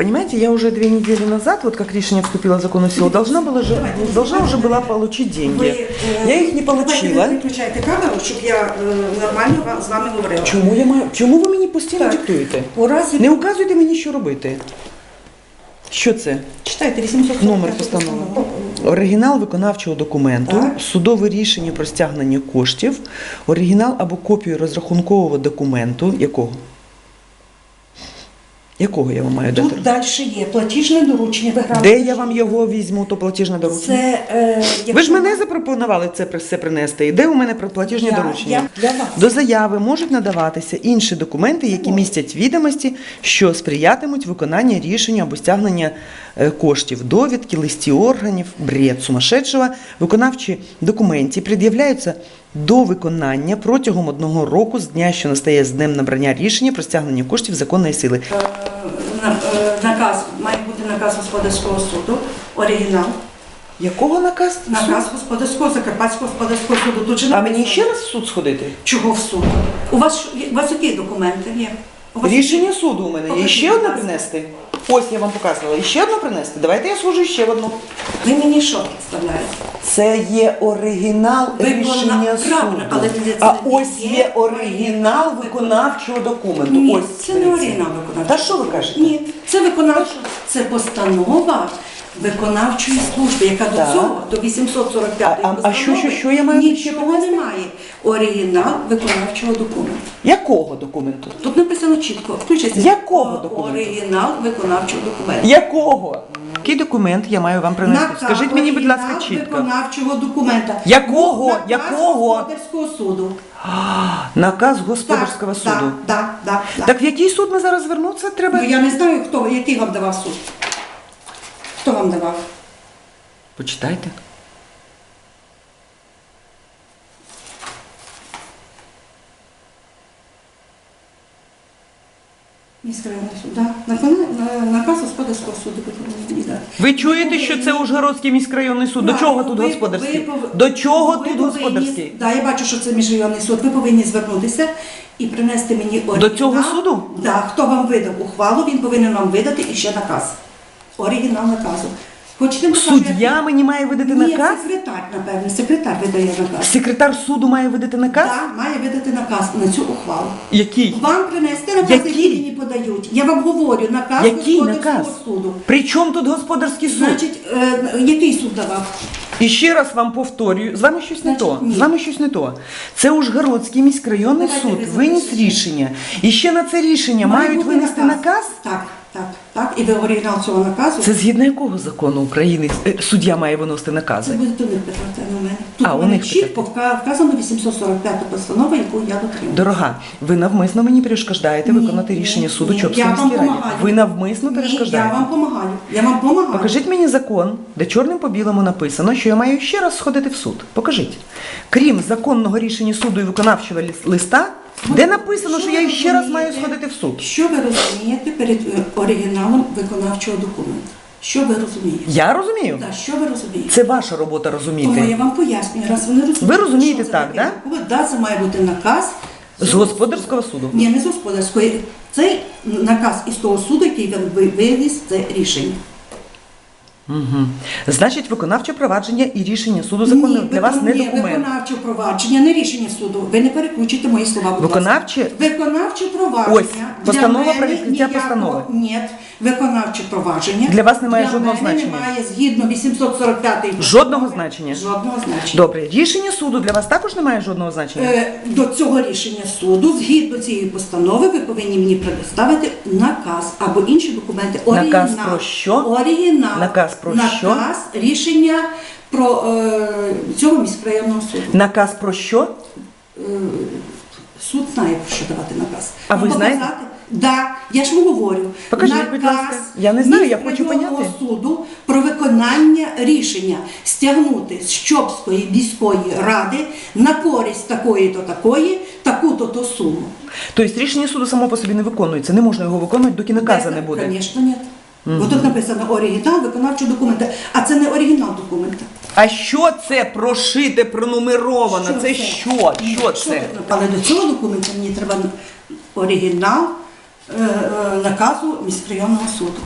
Понимаете, я уже две недели назад, вот как решение вступило в законную силу, должна была же, должна уже была получить Ви, деньги. е, Я їх не Давайте получила. ви виключайте камеру, щоб я е, нормально з вами говорила. Чому я маю? Чому ви мені постійно Так. диктуєте? У разі Не указуйте мені, що робити. Що це? читайте 845 Номер постанови. Оригінал виконавчого документу, Так. судове рішення про стягнення коштів, оригінал або копію розрахункового документу. Якого? Якого я вам маю дати? Тут далі є платіжне доручення. Виграли. Де я вам його візьму, то платіжне доручення? Це, е, Ви ж мене запропонували це все принести. І де у мене платіжні Я- доручення? я для вас. До заяви можуть надаватися інші документи, які містять відомості, що сприятимуть виконанню рішення або стягнення е, коштів, довідки, листі органів, бред сумасшедшого. Виконавчі документи пред'являються до виконання протягом одного року з дня, що настає з днем набрання рішення про стягнення коштів законної сили. Е, е, наказ, має бути наказ господарського суду, оригінал. Якого наказ? Наказ господарського, Закарпатського господарського суду. Тут же А написано. мені ще раз в суд сходити? Чого в суд? У вас, у вас які документи є? У вас Рішення суду у мене є. Покажіть, Ще будь одне ласка. принести. Ось я вам показувала. І ще одну принести. Давайте я служу ще одну. Ви мені що представляєте? Це є оригінал рішення суду. але це а не ось є є оригінал виконавчого документу. Ні, ось це не дивіться. оригінал виконавчого. Та що ви кажете? Ні, це виконавча, це постанова виконавчої служби, яка до Так. цього, до 845 А- а- а що, що, що я маю Нічого немає. Оригінал виконавчого документу. Якого документу? Тут написано чітко, включайте. Якого документу? Оригінал виконавчого документу. Якого? Який документ я маю вам принести? Наказ Скажіть мені, будь ласка, оригінал чітко. виконавчого документа. Якого? Наказ Якого? господарського суду. Наказ господарського суду. Так, так, так, так. Так в який суд ми зараз звернутися треба? Ну, я не знаю, хто, який вам давав суд. Хто вам давав? Почитайте. Наказ, господарського суду ви. Ви чуєте, що це Ужгородський міськрайонний суд? До Так, чого тут ви- господарський? ви пов- До чого ви тут повинні- господарський? Да, я бачу, що це міжрайонний суд. Ви повинні звернутися і принести мені оригінал. цього суду? Да, хто вам видав ухвалу, він повинен вам видати і ще наказ. Оригінал наказу. Покажу, Суддя мені має видати Ні, наказ? секретар, напевне, секретар видає наказ. Секретар суду має видати наказ? Так, має видати наказ на цю ухвалу. Який? Вам принести наказ, Який? який мені подають. Я вам говорю, наказ Який господарського наказ? суду. При чому тут господарський суд? Значить, е, який суд давав? І ще раз вам повторюю, з вами щось не Значить, то. ні. З вами щось не то. Це Ужгородський міськрайонний Давайте суд ви виніс рішення. І ще на це рішення Має мають бути винести наказ? Так, так, так. І ви оригінал цього наказу. Це згідно якого закону України е, суддя має виносити Це накази? будете ви питати а не в мене. Тут А, у мене них чітко вказано 845 постанова, яку я дотримую. Дорога, ви навмисно мені перешкоджаєте Ні, виконати ні, рішення суду ні. Я вам міської Ви навмисно Ні, я вам допомагаю. Я вам допомагаю. Покажіть мені закон, де чорним по білому написано, що я маю ще раз сходити в суд. Покажіть. Крім законного рішення суду і виконавчого листа, де написано, що я ще раз маю сходити в суд. Що ви розумієте перед е, оригіналом виконавчого документу? Що ви розумієте? Я розумію. Так, що ви розумієте? Це ваша робота Тому розуміти. я вам пояснюю, раз ви не розумієте. Ви розумієте що це так, таке. Да, це має бути наказ. З господарського суду. Ні, не з господарської. Цей наказ із того суду, який він ви- виніс це рішення. Угу. Значить, виконавче провадження і рішення суду законне Ні, для вас не ні, документ. Виконавче провадження, не рішення суду. Ви не перекручуйте мої слова, будь Виконавче? ласка. Виконавче провадження. Ось, постанова Для про мене відкриття ніякого- постанови. Ні, виконавче провадження. Для вас немає Для жодного мене значення? немає згідно 845 Жодного значення? Жодного значення. Добре, рішення суду для вас також не має жодного значення? Е, До цього рішення суду, згідно цієї постанови, ви повинні мені предоставити наказ або інші документи. Наказ Оригінал. про що? Оригінал. Наказ про наказ, що? рішення про е, цього міськрайонного суду. Наказ про що? Суд знає, про що давати наказ. А ви знаєте? показати? Да, я ж вам говорю. Покажіть, будь ласка. Я не знаю, я хочу поняти. суду про виконання рішення стягнути з Чопської міської ради на користь такої-то такої, таку-то то суму. Тобто рішення суду само по собі не виконується, не можна його виконувати, доки наказу не буде. Звісно, ні. Бо тут написано оригінал виконавчого документа, а це не оригінал документа. А що це прошите, пронумеровано? Що це це? що? Що це? Але до цього документа мені треба оригінал е, е, наказу міськрайонного суду.